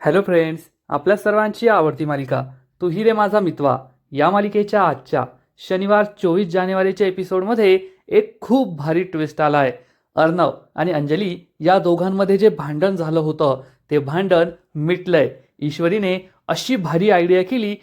Hello friends आपल्या सर्वांची आवडती मालिका तू ही रे माझा मितवा. या मालिकेच्या आजच्या शनिवार चोवीस जानेवारीच्या एपिसोडमध्ये एक खूप भारी ट्विस्ट आला आहे अर्णव आणि अंजली या दोघांमध्ये जे भांडण झालं होतं ते भांडण मिटलंय. ईश्वरीने अशी भारी आयडिया केली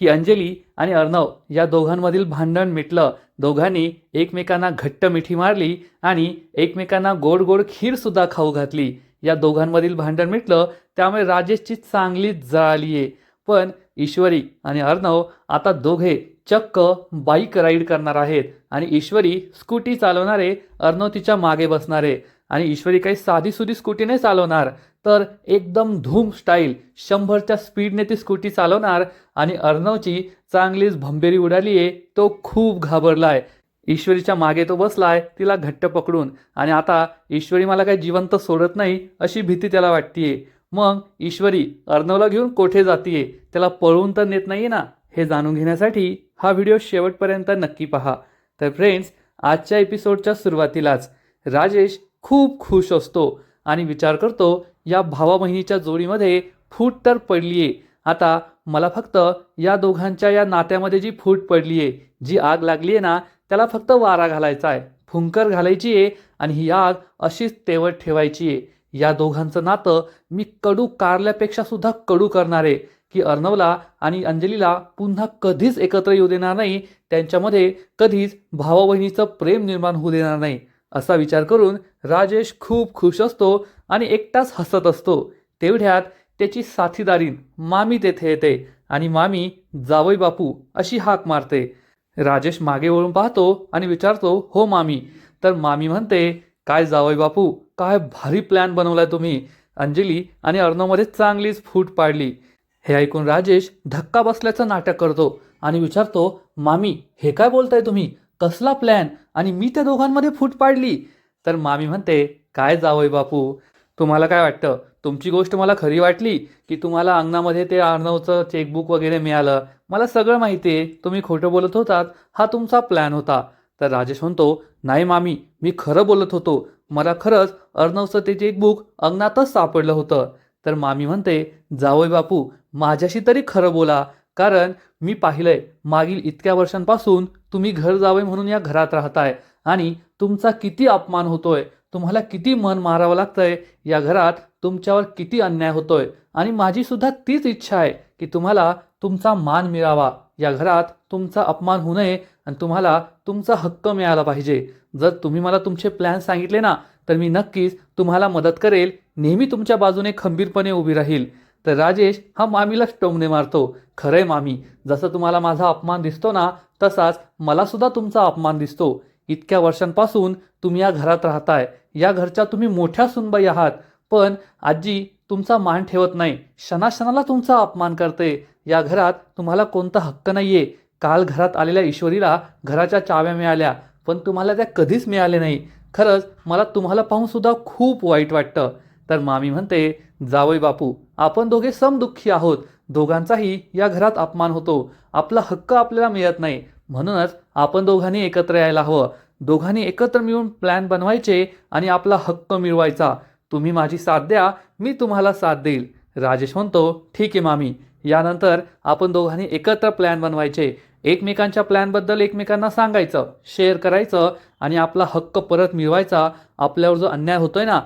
की अंजली आणि अर्णव या दोघांमधील भांडण मिटलं. दोघांनी एकमेकांना घट्ट मिठी मारली आणि एकमेकांना गोड गोड खीरसुद्धा खाऊ घातली. या दोघांमधील भांडण मिटलं त्यामुळे राजेशची चांगलीच जळाली आहे पण ईश्वरी आणि अर्णव आता दोघे चक्क बाईक राईड करणार आहेत आणि ईश्वरी स्कूटी चालवणारे अर्णव तिच्यामागे बसणारे आणि ईश्वरी काही साधी सुधी स्कूटी नाही चालवणार तर एकदम धूम स्टाईल शंभरच्या स्पीडने ती स्कूटी चालवणार आणि अर्णवची चांगलीच भंबेरी उडाली आहे तो खूप घाबरला आहे ईश्वरीच्या मागे तो बसला आहे तिला घट्ट पकडून. आणि आता ईश्वरी मला काही जिवंत सोडत नाही अशी भीती त्याला वाटतीये. मग ईश्वरी अर्णवला घेऊन कोठे जातीये? त्याला पळवून तर नेत नाही ना? हे जाणून घेण्यासाठी हा व्हिडिओ शेवटपर्यंत नक्की पहा. तर फ्रेंड्स आजच्या एपिसोडच्या सुरुवातीलाच राजेश खूप खुश असतो आणि विचार करतो या भावा बहिणीच्या जोडीमध्ये फूट तर पडलीये. आता मला फक्त या दोघांच्या या नात्यामध्ये जी फूट पडलीये जी आग लागली आहे ना त्याला फक्त वारा घालायचा आहे फुंकर घालायची आहे आणि ही आग अशीच तेवत ठेवायची आहे. या दोघांचं नातं मी कडू कारल्यापेक्षा सुद्धा कडू करणार आहे की अर्णवला आणि अंजलीला पुन्हा कधीच एकत्र येऊ देणार नाही त्यांच्यामध्ये कधीच भावा बहिणीचं प्रेम निर्माण होऊ देणार नाही असा विचार करून राजेश खूप खुश असतो आणि एकटाच हसत असतो. तेवढ्यात त्याची साथीदारीन मामी तेथे येते आणि मामी जावई बापू अशी हाक मारते. राजेश मागे वळून पाहतो आणि विचारतो हो मामी. तर मामी म्हणते काय जावई बापू काय भारी प्लॅन बनवलाय तुम्ही. अंजली आणि अर्णवमध्ये चांगलीच फूट पाडली. हे ऐकून राजेश धक्का बसल्याचं नाटक करतो आणि विचारतो मामी हे काय बोलताय तुम्ही? कसला प्लॅन आणि मी त्या दोघांमध्ये फूट पाडली. तर मामी म्हणते काय जावई बापू तुम्हाला काय वाटतं? तुमची गोष्ट मला खरी वाटली की तुम्हाला अंगणामध्ये ते अर्णवचं चेकबुक वगैरे मिळालं. मला सगळं माहिती आहे. तुम्ही खोटं बोलत होतात. हा तुमचा प्लॅन होता. तर राजेश म्हणतो नाही मामी मी खरं बोलत होतो. मला खरंच अर्णवचं ते चेकबुक अंगणातच सापडलं होतं. तर मामी म्हणते जावय बापू माझ्याशी तरी खरं बोला. कारण मी पाहिलंय मागील इतक्या वर्षांपासून तुम्ही घर जावे म्हणून या घरात राहताय आणि तुमचा किती अपमान होतोय. तुम्हाला किती मन मारावं लागतंय. या घरात तुमच्यावर किती अन्याय होतोय आणि माझीसुद्धा तीच इच्छा आहे की तुम्हाला तुमचा मान मिळावा. या घरात तुमचा अपमान होऊ नये आणि तुम्हाला तुमचा हक्क मिळाला पाहिजे. जर तुम्ही मला तुमचे प्लॅन सांगितले ना तर मी नक्कीच तुम्हाला मदत करेल. नेहमी तुमच्या बाजूने खंबीरपणे उभी राहील. तर राजेश हा मामीलाच टोमणे मारतो. खरंय मामी जसं तुम्हाला माझा अपमान दिसतो ना तसाच मला सुद्धा तुमचा अपमान दिसतो. इतक्या वर्षांपासून तुम्ही या घरात राहताय. या घरच्या तुम्ही मोठ्या सुनबाई आहात. पण आजी तुमचा मान ठेवत नाही. क्षणाक्षणाला तुमचा अपमान करते. या घरात तुम्हाला कोणता हक्क नाही आहे काल घरात आलेल्या ईश्वरीला घराच्या चाव्या मिळाल्या पण तुम्हाला त्या कधीच मिळाले नाही. खरंच मला तुम्हाला पाहूनसुद्धा खूप वाईट वाटतं. तर मामी म्हणते जावई बापू आपण दोघे समदुःखी आहोत. दोघांचाही या घरात अपमान होतो. आपला हक्क आपल्याला मिळत नाही. म्हणूनच आपण दोघांनी एकत्र यायला हवं. दोघांनी एकत्र मिळून प्लॅन बनवायचे आणि आपला हक्क मिळवायचा. तुम्ही माझी साथ द्या मी तुम्हाला साथ देईल. राजेश म्हणतो ठीक आहे मामी. यानंतर आपण दोघांनी एकत्र प्लॅन बनवायचे. एकमेकांच्या प्लॅनबद्दल एकमेकांना सांगायचं शेअर करायचं आणि आपला हक्क परत मिळवायचा आपल्यावर जो अन्याय होतोय ना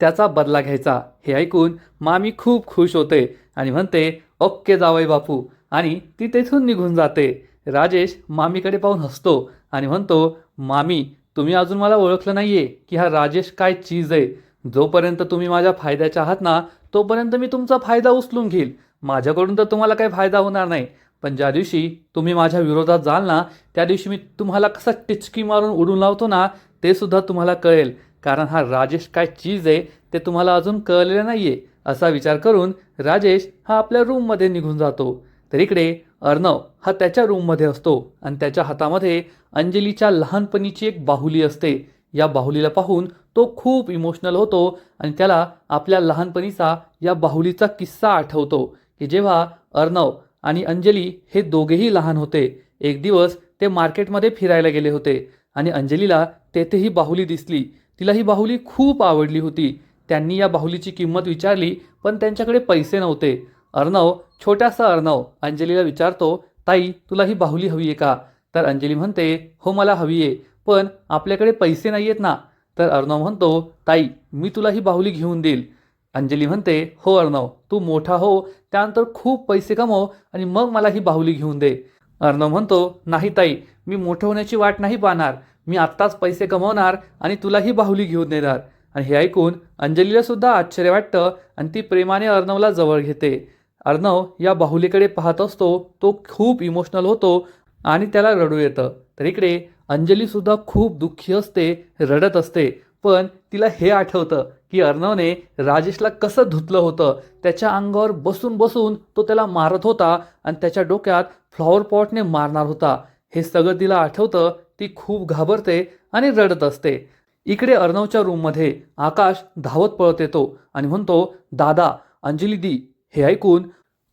त्याचा बदला घ्यायचा. हे ऐकून मामी खूप खुश होते आणि म्हणते ओके जावई बापू. आणि ती तेथून निघून जाते. राजेश मामीकडे पाहून हसतो आणि म्हणतो मामी तुम्ही अजून मला ओळखलं नाही आहे की हा राजेश काय चीज आहे? जोपर्यंत तुम्ही माझ्या फायद्याच्या आहात ना तोपर्यंत मी तुमचा फायदा उचलून घेईल. माझ्याकडून तर तुम्हाला काही फायदा होणार नाही. पण ज्या दिवशी तुम्ही माझ्या विरोधात जाल ना त्या दिवशी मी तुम्हाला कसा टिचकी मारून उडून लावतो ना ते सुद्धा तुम्हाला कळेल. कारण हा राजेश काय चीज आहे ते तुम्हाला अजून कळलेलं नाही आहे असा विचार करून राजेश हा आपल्या रूममध्ये निघून जातो. तर इकडे अर्णव हा त्याच्या रूममध्ये असतो आणि त्याच्या हातामध्ये अंजलीच्या लहानपणीची एक बाहुली असते. या बाहुलीला पाहून तो खूप इमोशनल होतो आणि त्याला आपल्या लहानपणीचा या बाहुलीचा किस्सा आठवतो की जेव्हा अर्णव आणि अंजली हे दोघेही लहान होते एक दिवस ते मार्केटमध्ये फिरायला गेले होते आणि अंजलीला तेथे ही बाहुली दिसली. तिला ही बाहुली खूप आवडली होती. त्यांनी या बाहुलीची किंमत विचारली पण त्यांच्याकडे पैसे नव्हते. अर्णव छोटासा अर्णव अंजलीला विचारतो ताई तुला ही बाहुली हवी आहे का? तर अंजली म्हणते हो मला हवी आहे पण आपल्याकडे पैसे नाही आहेत ना. तर अर्णव म्हणतो ताई मी तुला ही बाहुली घेऊन देईल. अंजली म्हणते हो अर्णव तू मोठा हो त्यानंतर खूप पैसे कमव आणि मग मला ही बाहुली घेऊन दे. अर्णव म्हणतो नाही ताई मी मोठं होण्याची वाट नाही पाहणार. मी आत्ताच पैसे कमवणार आणि तुला ही बाहुली घेऊन देणार. आणि हे ऐकून अंजलीला सुद्धा आश्चर्य वाटतं आणि ती प्रेमाने अर्णवला जवळ घेते. अर्णव या बाहुलीकडे पाहत असतो तो खूप इमोशनल होतो आणि त्याला रडू येतं. तर इकडे अंजलीसुद्धा खूप दुःखी असते रडत असते. पण तिला हे आठवतं की अर्णवने राजेशला कसं धुतलं होतं त्याच्या अंगावर बसून बसून तो त्याला मारत होता आणि त्याच्या डोक्यात फ्लॉवर पॉटने मारणार होता. हे सगळं तिला आठवतं ती खूप घाबरते आणि रडत असते. इकडे अर्णवच्या रूममध्ये आकाश धावत पळत येतो आणि म्हणतो दादा अंजली दी हे ऐकून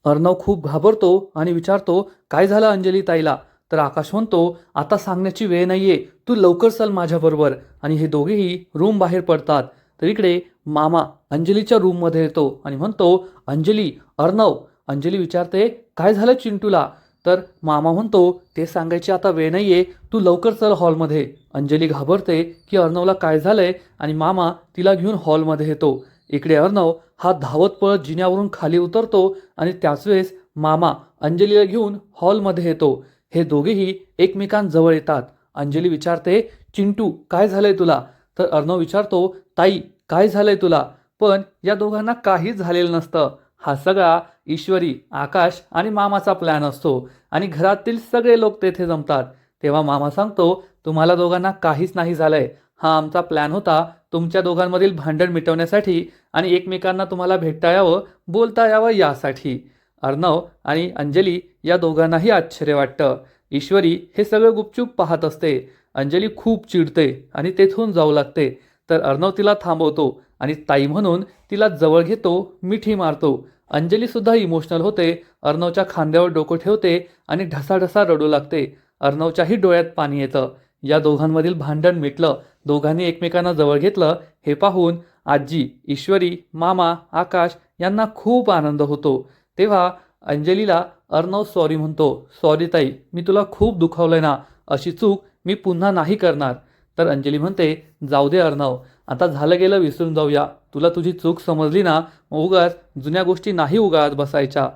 अर्णव खूप घाबरतो आणि विचारतो काय झालं अंजली ताईला? तर आकाश म्हणतो आता सांगण्याची वेळ नाहीये. तू लवकर चल माझ्याबरोबर आणि हे दोघेही रूम बाहेर पडतात. तर इकडे मामा अंजलीच्या रूममध्ये येतो आणि म्हणतो अंजली अर्णव. अंजली विचारते काय झालं चिंटूला? तर मामा म्हणतो ते सांगायची आता वेळ नाही आहे तू लवकर चल हॉलमध्ये अंजली घाबरते की अर्णवला काय झालंय आणि मामा तिला घेऊन हॉलमध्ये येतो. इकडे अर्णव हा धावत पळत जिन्यावरून खाली उतरतो आणि त्याच वेळेस मामा अंजलीला घेऊन हॉलमध्ये येतो. हे दोघेही एकमेकांजवळ येतात. अंजली विचारते चिंटू काय झालंय तुला? तर अर्णव विचारतो ताई काय झालंय तुला? पण या दोघांना काहीच झालेलं नसतं. हा सगळा ईश्वरी आकाश आणि मामाचा प्लॅन असतो आणि घरातील सगळे लोक तेथे जमतात. तेव्हा मामा सांगतो तुम्हाला दोघांना काहीच नाही झालंय. हा आमचा प्लॅन होता तुमच्या दोघांमधील भांडण मिटवण्यासाठी आणि एकमेकांना तुम्हाला भेटता यावं बोलता यावं यासाठी. अर्णव आणि अंजली या दोघांनाही आश्चर्य वाटतं. ईश्वरी हे सगळं गुपचूप पाहत असते. अंजली खूप चिडते आणि तेथून जाऊ लागते. तर अर्णव तिला थांबवतो आणि ताई म्हणून तिला जवळ घेतो मिठी मारतो. अंजलीसुद्धा इमोशनल होते. अर्णवच्या खांद्यावर डोकं ठेवते आणि ढसाढसा रडू लागते. अर्णवच्याही डोळ्यात पाणी येतं. या दोघांमधील भांडण मिटलं. दोघांनी एकमेकांना जवळ घेतलं. हे पाहून आजी ईश्वरी मामा आकाश यांना खूप आनंद होतो. तेव्हा अंजलीला अर्णव सॉरी म्हणतो. सॉरी ताई मी तुला खूप दुखावलंय ना. अशी चूक मी पुन्हा नाही करणार. तर अंजली म्हणते जाऊ दे अर्णव आता झालं गेलं विसरून जाऊया. तुला तुझी चूक समजली ना उगाच जुन्या गोष्टी नाही उगाळत बसायच्या.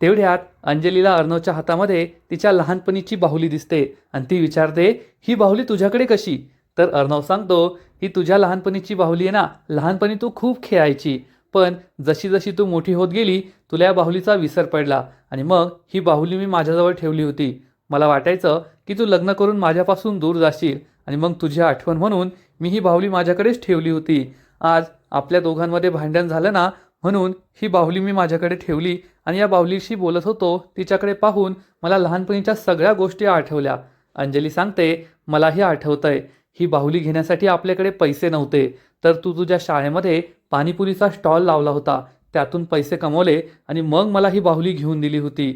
तेवढ्यात अंजलीला अर्णवच्या हातामध्ये तिच्या लहानपणीची बाहुली दिसते आणि ती विचारते ही बाहुली तुझ्याकडे कशी? तर अर्णव सांगतो ही तुझ्या लहानपणीची बाहुली आहे ना. लहानपणी तू खूप खेळायची. पण जशी जशी तू मोठी होत गेली तुला या बाहुलीचा विसर पडला. आणि मग ही बाहुली मी माझ्याजवळ ठेवली होती. मला वाटायचं की तू लग्न करून माझ्यापासून दूर जाशील. आणि मग तुझी आठवण म्हणून मी ही बाहुली माझ्याकडेच ठेवली होती. आज आपल्या दोघांमध्ये भांडण झालं ना म्हणून ही बाहुली मी माझ्याकडे ठेवली. आणि या बाहुलीशी बोलत होतो तिच्याकडे पाहून मला लहानपणीच्या सगळ्या गोष्टी आठवल्या. अंजली सांगते मलाही आठवतंय. ही बाहुली घेण्यासाठी आपल्याकडे पैसे नव्हते. तर तू तुझ्या शाळेमध्ये पाणीपुरीचा स्टॉल लावला होता. त्यातून पैसे कमवले आणि मग मला ही बाहुली घेऊन दिली होती.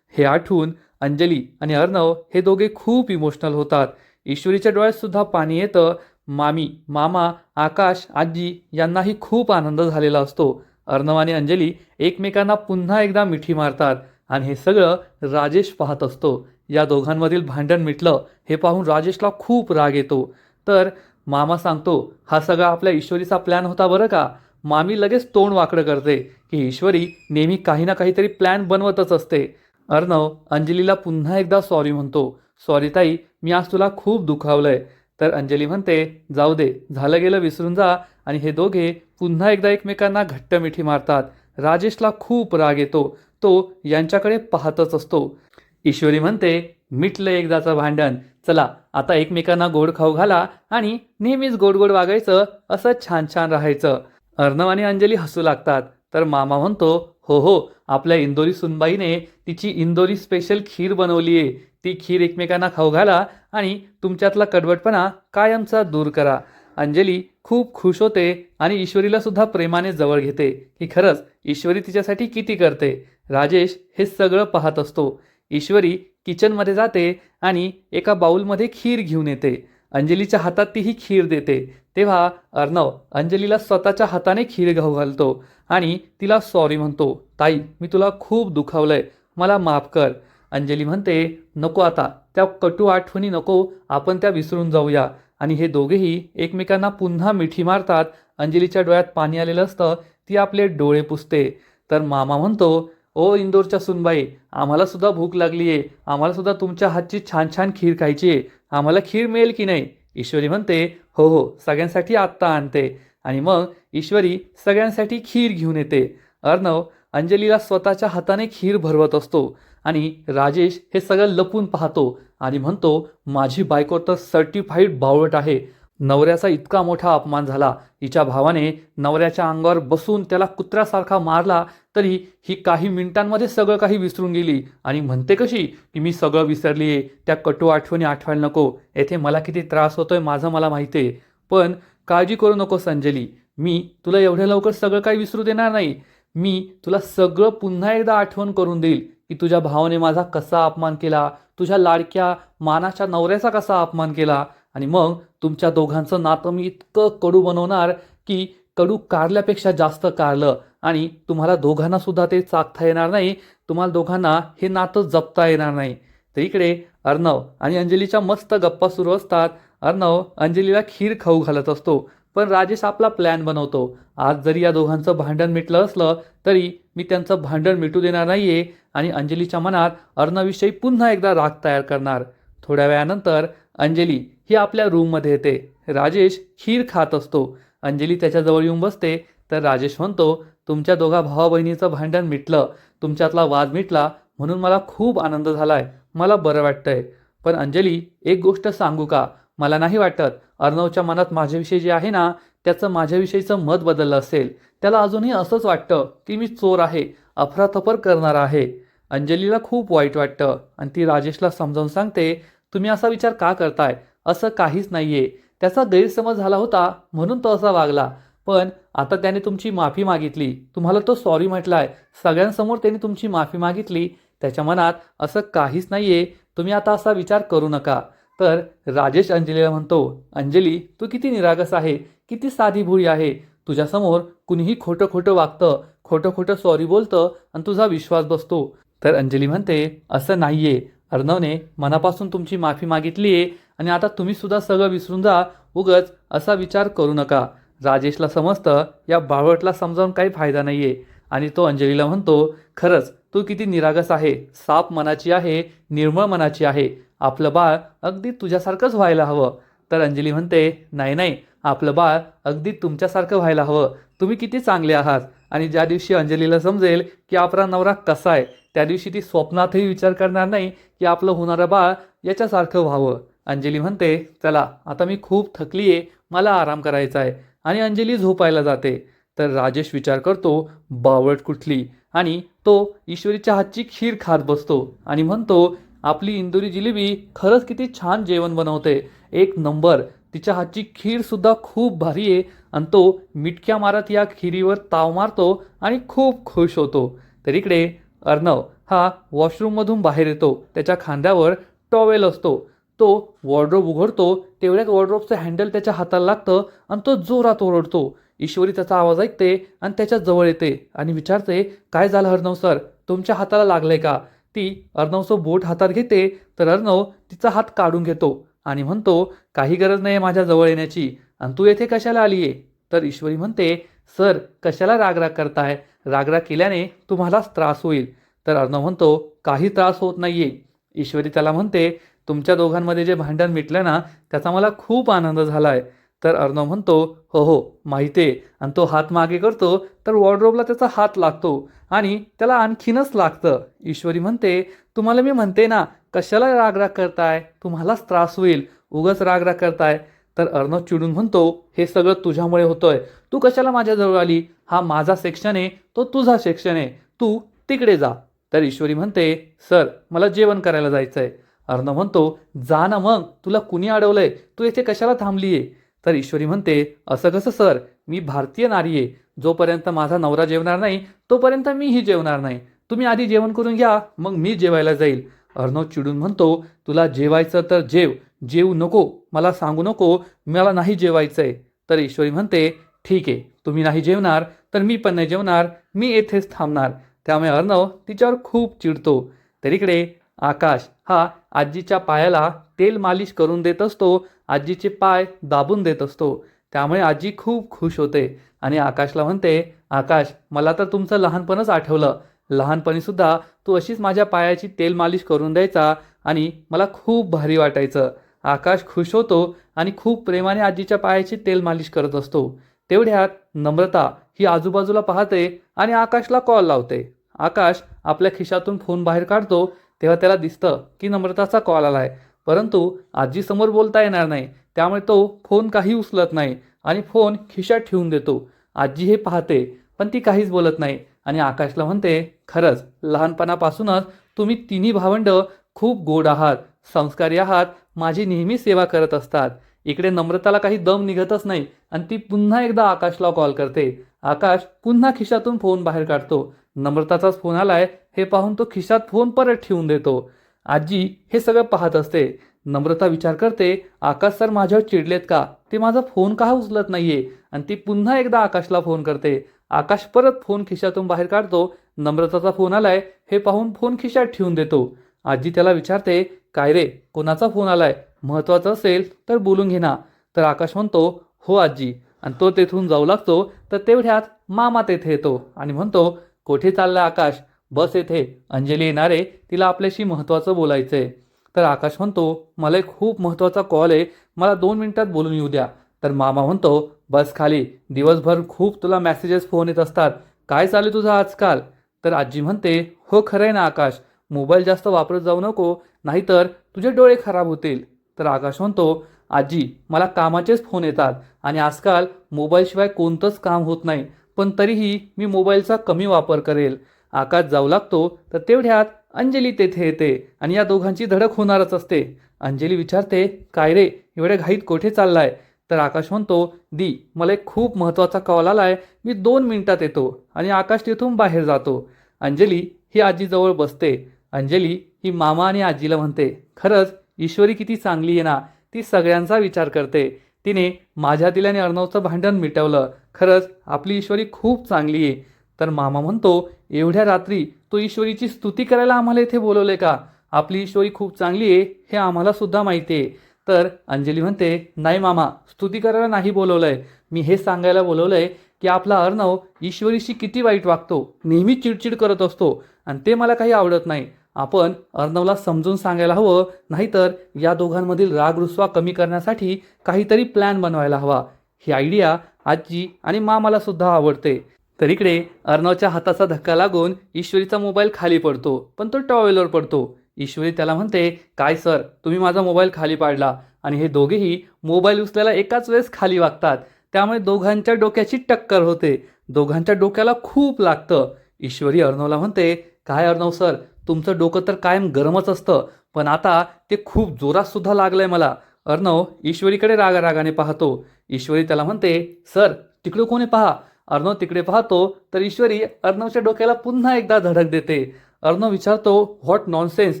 हे आठवून अंजली आणि अर्णव हे दोघे खूप इमोशनल होतात. ईश्वरीच्या डोळ्यातसुद्धा पाणी येतं. मामी मामा आकाश आजी यांनाही खूप आनंद झालेला असतो. अर्णव आणि अंजली एकमेकांना पुन्हा एकदा मिठी मारतात आणि हे सगळं राजेश पाहत असतो. या दोघांमधील भांडण मिटलं हे पाहून राजेशला खूप राग येतो. तर मामा सांगतो हा सगळा आपल्या ईश्वरीचा प्लॅन होता बरं का? मामी लगेच तोंड वाकडं करते की ईश्वरी नेहमी काही ना काहीतरी प्लॅन बनवतच असते. अर्णव अंजलीला पुन्हा एकदा सॉरी म्हणतो. सॉरी ताई मी आज तुला खूप दुखावलंय. तर अंजली म्हणते जाऊ दे झालं गेलं विसरून जा. आणि हे दोघे पुन्हा एकदा एकमेकांना घट्ट मिठी मारतात. राजेशला खूप राग येतो. तो यांच्याकडे पाहतच असतो. ईश्वरी म्हणते मिटलं एकदाचं भांडण. चला आता एकमेकांना गोड खाऊ घाला आणि नेहमीच गोड गोड वागायचं असं छान छान राहायचं. अर्णव आणि अंजली हसू लागतात. तर मामा म्हणतो हो हो आपल्या इंदोरी सुनबाईने तिची इंदोरी स्पेशल खीर बनवली आहे. ती खीर एकमेकांना खाऊ घाला आणि तुमच्यातला कडवटपणा कायमचा दूर करा. अंजली खूप खुश होते आणि ईश्वरीला सुद्धा प्रेमाने जवळ घेते. की खरंच ईश्वरी तिच्यासाठी किती करते? राजेश हे सगळं पाहत असतो. ईश्वरी किचनमध्ये जाते आणि एका बाऊलमध्ये खीर घेऊन येते. अंजलीच्या हातात ती ही खीर देते. तेव्हा अर्णव अंजलीला स्वतःच्या हाताने खीर घाऊ घालतो आणि तिला सॉरी म्हणतो ताई मी तुला खूप दुखावलंय मला माफ कर. अंजली म्हणते नको आता त्या कटू आठवणी नको आपण त्या विसरून जाऊया. आणि हे दोघेही एकमेकांना पुन्हा मिठी मारतात. अंजलीच्या डोळ्यात पाणी आलेलं असतं ती आपले डोळे पुसते. तर मामा म्हणतो ओ इंदोरच्या सुनबाई आम्हाला सुद्धा भूक लागली आहे आम्हाला सुद्धा तुमच्या हातची छान छान खीर खायची आहे आम्हाला खीर मिळेल की नाही? ईश्वरी म्हणते हो हो सगळ्यांसाठी आत्ता आणते. आणि मग ईश्वरी सगळ्यांसाठी खीर घेऊन येते. अर्णव अंजलीला स्वतःच्या हाताने खीर भरवत असतो आणि राजेश हे सगळं लपून पाहतो आणि म्हणतो माझी बायको तर सर्टिफाईड बावळट आहे. नवऱ्याचा इतका मोठा अपमान झाला. हिच्या भावाने नवऱ्याच्या अंगावर बसून त्याला कुत्र्यासारखा मारला तरी ही काही मिनिटांमध्ये सगळं काही विसरून गेली. आणि म्हणते कशी की मी सगळं विसरली आहे. त्या कटू आठवणी आठवायला नको. येथे मला किती त्रास होतोय माझं मला माहिती आहे. पण काळजी करू नको संजली. मी तुला एवढ्या लवकर सगळं काही विसरू देणार नाही. मी तुला सगळं पुन्हा एकदा आठवण करून देईल की तुझ्या भावाने माझा कसा अपमान केला. तुझ्या लाडक्या मानाच्या नवऱ्याचा कसा अपमान केला. आणि मग तुमच्या दोघांचं नातं मी इतकं कडू बनवणार की कडू कारल्यापेक्षा जास्त कारलं आणि तुम्हाला दोघांना सुद्धा ते चाकता येणार नाही. तुम्हाला दोघांना हे नातं जपता येणार नाही. तर इकडे अर्णव आणि अंजलीच्या मस्त गप्पा सुरू असतात. अर्णव अंजलीला खीर खाऊ घालत असतो पण राजेश आपला प्लॅन बनवतो. आज जरी या दोघांचं भांडण मिटलं असलं तरी मी त्यांचं भांडण मिटू देणार नाहीये आणि अंजलीच्या मनात अर्णविषयी पुन्हा एकदा राग तयार करणार. थोड्या वेळानंतर अंजली ही आपल्या रूममध्ये येते. राजेश खीर खात असतो. अंजली त्याच्याजवळ येऊन बसते. तर राजेश म्हणतो तुमच्या दोघा भावा बहिणीचं भांडण मिटलं. तुमच्यातला वाद मिटला. म्हणून मला खूप आनंद झालाय. मला बरं वाटतंय. पण अंजली एक गोष्ट सांगू का? मला नाही वाटत. अर्णवच्या मनात माझ्याविषयी जे आहे ना त्याचं माझ्याविषयीचं मत बदललं असेल. त्याला अजूनही असंच वाटतं की मी चोर आहे अफरातफर करणार आहे. अंजलीला खूप वाईट वाटतं. आणि ती राजेशला समजावून सांगते तुम्ही असा विचार का करताय? असं काहीच नाहीये. त्याचा गैरसमज झाला होता म्हणून तो असा वागला. पण आता त्याने तुमची माफी मागितली. तुम्हाला तो सॉरी म्हटलाय. सगळ्यांसमोर त्याने तुमची माफी मागितली. त्याच्या मनात असं काहीच नाहीये. तुम्ही आता असा विचार करू नका. तर राजेश अंजलीला म्हणतो अंजली तू किती निरागस आहे. किती साधी भुळी आहे. तुझ्यासमोर कुणीही खोटं खोटं वागतं. खोटं खोटं सॉरी बोलतं आणि तुझा विश्वास बसतो. तर अंजली म्हणते असं नाहीये. अर्णवने मनापासून तुमची माफी मागितली आहे आणि आता तुम्हीसुद्धा सगळं विसरून जा. उगच असा विचार करू नका. राजेशला समजतं या बाळवटला समजावून काही फायदा नाही आहे आणि तो अंजलीला म्हणतो खरंच तू किती निरागस आहे. साप मनाची आहे निर्मळ मनाची आहे. आपलं बाळ अगदी तुझ्यासारखंच व्हायला हवं. तर अंजली म्हणते नाही नाही. आपलं बाळ अगदी तुमच्यासारखं व्हायला हवं. तुम्ही किती चांगले आहात. आणि ज्या दिवशी अंजलीला समजेल की आपला नवरा कसा आहे त्या दिवशी ती स्वप्नातही विचार करणार नाही की आपलं होणारं बाळ याच्यासारखं व्हावं. अंजली म्हणते चला आता मी खूप थकली आहे मला आराम करायचा आहे. आणि अंजली झोपायला जाते. तर राजेश विचार करतो बावळट कुठली? आणि तो ईश्वरीच्या हातची खीर खात बसतो आणि म्हणतो आपली इंदुरी जिलेबी खरंच किती छान जेवण बनवते. एक नंबर तिच्या हातची खीरसुद्धा खूप भारी आहे. आणि तो मिटक्या मारत या खिरीवर ताव मारतो आणि खूप खुश होतो. तर इकडे अर्णव हा वॉशरूममधून बाहेर येतो. त्याच्या खांद्यावर टॉवेल असतो. तो वॉर्ड्रोब उघडतो तेवढ्यात वॉर्ड्रोबचं हँडल त्याच्या हाताला लागतं आणि तो जोरात ओरडतो. ईश्वरी त्याचा आवाज ऐकते आणि त्याच्याजवळ येते आणि विचारते काय झालं अर्णव सर? तुमच्या हाताला लागलंय का? ती अर्णवचं बोट हातात घेते तर अर्णव तिचा हात काढून घेतो आणि म्हणतो काही गरज नाही माझ्या जवळ येण्याची. आणि तू येथे कशाला आली आहे तर ईश्वरी म्हणते सर कशाला रागराग करताय? रागराग केल्याने तुम्हालाच त्रास होईल. तर अर्णव म्हणतो काही त्रास होत नाहीये. ईश्वरी त्याला म्हणते तुमच्या दोघांमध्ये जे भांडण मिटलं ना त्याचा मला खूप आनंद झाला आहे तर अर्णव म्हणतो हो हो माहिती आहे. आणि तो हात मागे करतो तर वॉर्ड्रोबला त्याचा हात लागतो आणि त्याला आणखीनच लागतं. ईश्वरी म्हणते तुम्हाला मी म्हणते ना कशाला रागराग करताय? तुम्हालाच त्रास होईल. उगाच रागराग करताय. तर अर्णव चिडून म्हणतो हे सगळं तुझ्यामुळे होतोय. तू कशाला माझ्याजवळ आली? हा माझा सेक्शन आहे तो तुझा सेक्शन आहे. तू तिकडे जा. तर ईश्वरी म्हणते सर मला जेवण करायला जायचंय. अर्णव म्हणतो जा ना मग तुला कुणी अडवलंय? तू येथे कशाला थांबली आहे तर ईश्वरी म्हणते असं कसं सर? मी भारतीय नारी आहे. जोपर्यंत माझा नवरा जेवणार नाही तोपर्यंत मीही जेवणार नाही. तुम्ही आधी जेवण करून घ्या मग मी जेवायला जाईल. अर्णव चिडून म्हणतो तुला जेवायचं तर जेव. जेवू नको. मला सांगू नको. मला नाही जेवायचं आहे तर ईश्वरी म्हणते ठीक आहे. तुम्ही नाही जेवणार तर मी पण नाही जेवणार. मी येथेच थांबणार. त्यामुळे अर्णव तिच्यावर खूप चिडतो. तर इकडे आकाश हा आजीच्या पायाला तेल मालिश करून देत असतो आजीचे पाय दाबून देत असतो. त्यामुळे आजी खूप खुश होते आणि आकाशला म्हणते आकाश मला तर तुमचं लहानपणच आठवलं. लहानपणीसुद्धा तू अशीच माझ्या पायाची तेल मालिश करून द्यायचा आणि मला खूप भारी वाटायचं. आकाश खुश होतो आणि खूप प्रेमाने आजीच्या पायाची तेल मालिश करत असतो. तेवढ्यात नम्रता ही आजूबाजूला पाहते आणि आकाशला कॉल लावते. आकाश आपल्या खिशातून फोन बाहेर काढतो तेव्हा त्याला दिसतं की नम्रताचा कॉल आला आहे परंतु आजीसमोर बोलता येणार नाही. त्यामुळे तो फोन काही उचलत नाही आणि फोन खिशात ठेवून देतो. आजी हे पाहते पण ती काहीच बोलत नाही आणि आकाशला म्हणते खरंच लहानपणापासूनच तुम्ही तिन्ही भावंड खूप गोड आहात संस्कारी आहात माझी नेहमी सेवा करत असतात. इकडे नम्रताला काही दम निघतच नाही आणि ती पुन्हा एकदा आकाशला कॉल करते. आकाश पुन्हा खिशातून फोन बाहेर काढतो. नम्रताचाच फोन आलाय हे पाहून तो खिशात फोन परत ठेवून देतो. आजी हे सगळं पाहत असते. नम्रता विचार करते आकाश सर माझ्यावर चिडलेत का? ते माझा फोन का उचलत नाहीये? आणि ती पुन्हा एकदा आकाशला फोन करते. आकाश परत फोन खिशातून बाहेर काढतो. नम्रताचा फोन आलाय हे पाहून फोन खिशात ठेवून देतो. आजी त्याला विचारते काय रे कोणाचा फोन आलाय? महत्त्वाचा असेल तर बोलून घेना तर आकाश म्हणतो हो आजी. आणि तो तेथून जाऊ लागतो तर तेवढ्यात मामा तेथे येतो आणि म्हणतो कोठे चाललाय आकाश? बस येथे. अंजली येणारे तिला आपल्याशी महत्त्वाचं बोलायचं आहे तर आकाश म्हणतो मला एक खूप महत्त्वाचा कॉल आहे. मला दोन मिनिटात बोलून येऊ द्या. तर मामा म्हणतो बस खाली. दिवसभर खूप तुला मेसेजेस फोन येत असतात. काय चालू आहे तुझं आजकाल? तर आजी म्हणते हो खरं आहे ना आकाश. मोबाईल जास्त वापरत जाऊ नको. नाहीतर तुझे डोळे खराब होतील. तर आकाश म्हणतो आजी मला कामाचेच फोन येतात आणि आजकाल मोबाईलशिवाय कोणतंच काम होत नाही. पण तरीही मी मोबाईलचा कमी वापर करेल. आकाश जाऊ लागतो तर तेवढ्यात अंजली तेथे येते आणि या दोघांची धडक होणारच असते. अंजली विचारते काय रे एवढ्या घाईत कोठे चाललाय? तर आकाश म्हणतो दी मला एक खूप महत्त्वाचा कॉल आलाय. मी दोन मिनिटात येतो आणि आकाश तिथून बाहेर जातो. अंजली ही आजीजवळ बसते. अंजली ही मामा आणि आजीला म्हणते खरंच ईश्वरी किती चांगली आहे ना ती सगळ्यांचा विचार करते. तिने माझ्या दिल्याने अर्णवचं भांडण मिटवलं. खरंच आपली ईश्वरी खूप चांगली आहे. तर मामा म्हणतो एवढ्या रात्री तो ईश्वरीची स्तुती करायला आम्हाला इथे बोलवले का? आपली ईश्वरी खूप चांगली आहे हे आम्हाला सुद्धा माहिती आहे. तर अंजली म्हणते नाही मामा स्तुती करायला नाही बोलवलंय. मी हे सांगायला बोलवलंय की आपला अर्णव ईश्वरीशी किती वाईट वागतो नेहमी चिडचिड करत असतो आणि ते मला काही आवडत नाही. आपण अर्णवला समजून सांगायला हवं नाहीतर या दोघांमधील राग रुसवा कमी करण्यासाठी काहीतरी प्लॅन बनवायला हवा. ही आयडिया आजी आणि मामाला सुद्धा आवडते. तर इकडे अर्णवच्या हाताचा धक्का लागून ईश्वरीचा मोबाईल खाली पडतो पण तो टॉवेलवर पडतो. ईश्वरी त्याला म्हणते काय सर तुम्ही माझा मोबाईल खाली पाडला. आणि हे दोघेही मोबाईल उचलायला एकाच वेळेस खाली वागतात. त्यामुळे दोघांच्या डोक्याची टक्कर होते. दोघांच्या डोक्याला खूप लागतं. ईश्वरी अर्णवला म्हणते काय अर्णव सर तुमचं डोकं तर कायम गरमच असतं पण आता ते खूप जोरात सुद्धा लागलंय मला. अर्णव ईश्वरीकडे रागा रागाने पाहतो. ईश्वरी त्याला म्हणते सर तिकडे कोणी पहा. अर्णव तिकडे पाहतो तर ईश्वरी अर्णवच्या डोक्याला पुन्हा एकदा धडक देते. अर्णव विचारतो व्हॉट नॉनसेन्स?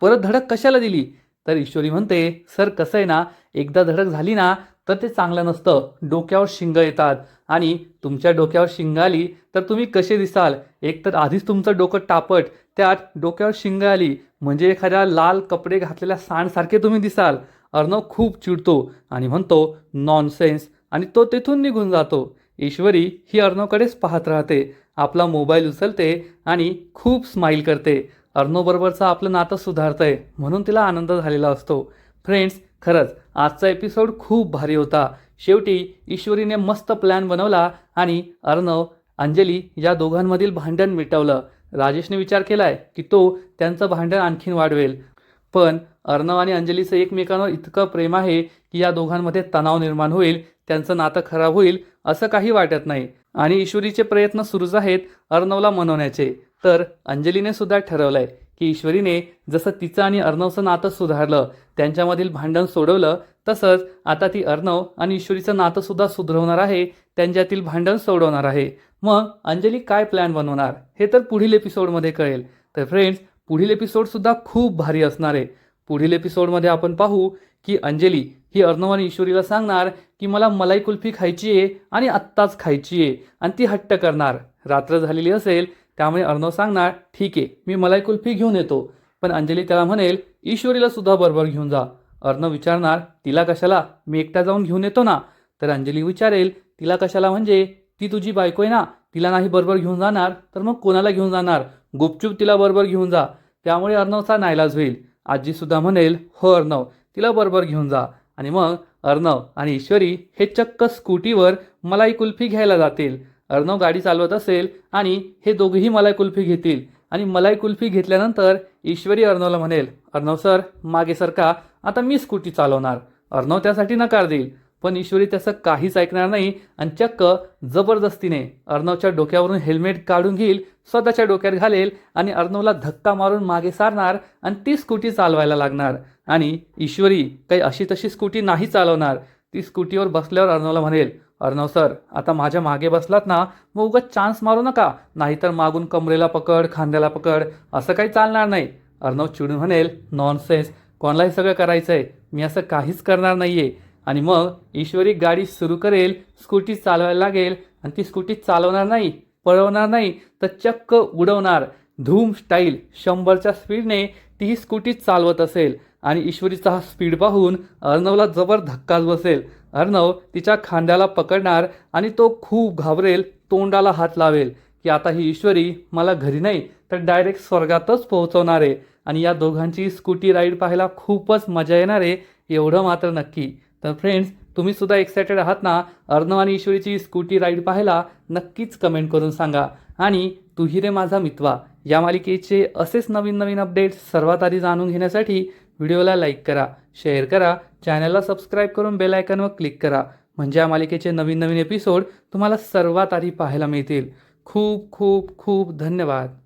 परत धडक कशाला दिली? तर ईश्वरी म्हणते सर कसं आहे ना एकदा धडक झाली ना तर ते चांगलं नसतं. डोक्यावर शिंग येतात. आणि तुमच्या डोक्यावर शिंग आली तर तुम्ही कसे दिसाल? एक तर आधीच तुमचं डोकं टापट त्यात डोक्यावर शिंग आली. म्हणजे एखाद्या लाल कपडे घातलेल्या सांडसारखे तुम्ही दिसाल. अर्णव खूप चिडतो आणि म्हणतो नॉनसेन्स आणि तो तेथून निघून जातो. ईश्वरी ही अर्णवकडेच पाहत राहते. आपला मोबाईल उचलते आणि खूप स्माईल करते. अर्णवबरोबरचं आपलं नातं सुधारतंय म्हणून तिला आनंद झालेला असतो. फ्रेंड्स खरंच आजचा एपिसोड खूप भारी होता. शेवटी ईश्वरीने मस्त प्लॅन बनवला आणि अर्णव अंजली या दोघांमधील भांडण मिटवलं. राजेशने विचार केलाय की तो त्यांचं भांडण आणखीन वाढवेल. पण अर्णव आणि अंजलीचं एकमेकांवर इतकं प्रेम आहे की या दोघांमध्ये तणाव निर्माण होईल त्यांचं नातं खराब होईल असं काही वाटत नाही. आणि ईश्वरीचे प्रयत्न सुरूच आहेत अर्णवला मनवण्याचे. तर अंजलीने सुद्धा ठरवलंय की ईश्वरीने जसं तिचं आणि अर्णवचं नातं सुधारलं त्यांच्यामधील भांडण सोडवलं तसंच आता ती अर्णव आणि ईश्वरीचं नातं सुद्धा सुधरवणार आहे त्यांच्यातील भांडण सोडवणार आहे. मग अंजली काय प्लॅन बनवणार? हे तर पुढील एपिसोडमध्ये कळेल. तर फ्रेंड्स पुढील एपिसोडसुद्धा खूप भारी असणार आहे. पुढील एपिसोडमध्ये आपण पाहू की अंजली ही अर्णव आणि ईश्वरीला सांगणार की मला मलाई कुल्फी खायची आहे आणि आत्ताच खायची आहे आणि ती हट्ट करणार. रात्र झालेली असेल त्यामुळे अर्णव सांगणार ठीक आहे मी मलाई कुल्फी घेऊन येतो. पण अंजली त्याला म्हणेल ईश्वरीला सुद्धा बरोबर घेऊन जा. अर्णव विचारणार तिला कशाला? मी एकटा जाऊन घेऊन येतो ना? तर अंजली विचारेल तिला कशाला म्हणजे? ती तुझी बायको आहे ना तिला नाही बरोबर घेऊन जाणार तर मग कोणाला घेऊन जाणार? गुपचूप तिला बरोबर घेऊन जा. त्यामुळे अर्णवचा नाईलाज होईल. आजीसुद्धा म्हणेल हो अर्णव तिला बरोबर घेऊन जा. आणि मग अर्णव आणि ईश्वरी हे चक्क स्कूटीवर मलाई कुल्फी घ्यायला जातील. अर्णव गाडी चालवत असेल आणि हे दोघेही मलाई कुल्फी घेतील. आणि मलाई कुल्फी घेतल्यानंतर ईश्वरी अर्णवला म्हणेल अर्णव सर मागे सरका आता मी स्कूटी चालवणार. अर्णव त्यासाठी नकार देईल. पण ईश्वरी त्याचं काहीच ऐकणार नाही आणि चक्क जबरदस्तीने अर्णवच्या डोक्यावरून हेल्मेट काढून घेईल स्वतःच्या डोक्यात घालेल आणि अर्णवला धक्का मारून मागे सारणार आणि ती स्कूटी चालवायला लागणार. आणि ईश्वरी काही अशी तशी स्कूटी नाही चालवणार. ती स्कूटीवर बसल्यावर अर्णवला म्हणेल अर्णव सर आता माझ्या मागे बसलात ना मग उगाच चान्स मारू नका. नाहीतर मागून कमरेला पकड खांद्याला पकड असं काही चालणार नाही. अर्णव चिडून म्हणेल नॉनसेन्स कोणालाही सगळं करायचं आहे मी असं काहीच करणार नाही आहे आणि मग ईश्वरी गाडी सुरू करेल स्कूटी चालवायला लागेल आणि ती स्कूटी चालवणार नाही पळवणार नाही तर चक्क उडवणार. धूम स्टाईल शंभरच्या स्पीडने ती ही स्कूटी चालवत असेल आणि ईश्वरीचा हा स्पीड पाहून अर्णवला जबर धक्काच बसेल. अर्णव तिच्या खांद्याला पकडणार आणि तो खूप घाबरेल तोंडाला हात लावेल की आता ही ईश्वरी मला घरी नाही तर डायरेक्ट स्वर्गातच पोहोचवणार. आहे आणि या दोघांची स्कूटी राईड पाहायला खूपच मजा येणार आहे एवढं मात्र नक्की. तर फ्रेंड्स तुम्ही सुद्धा एक्सायटेड आहात ना? अर्णव आणि ईश्वरीची स्कूटी राईड पाहायला नक्कीच कमेंट करून सांगा. आणि तुही रे माझा मितवा. या मालिकेचे असेच नवीन नवीन अपडेट्स सर्वात आधी जाणून घेण्यासाठी व्हिडिओला लाईक करा शेअर करा चॅनलला सबस्क्राईब करून बेल आयकनवर क्लिक करा. म्हणजे या मालिकेचे नवीन नवीन एपिसोड तुम्हाला सर्वात आधी पाहायला मिळतील. खूप खूप खूप धन्यवाद.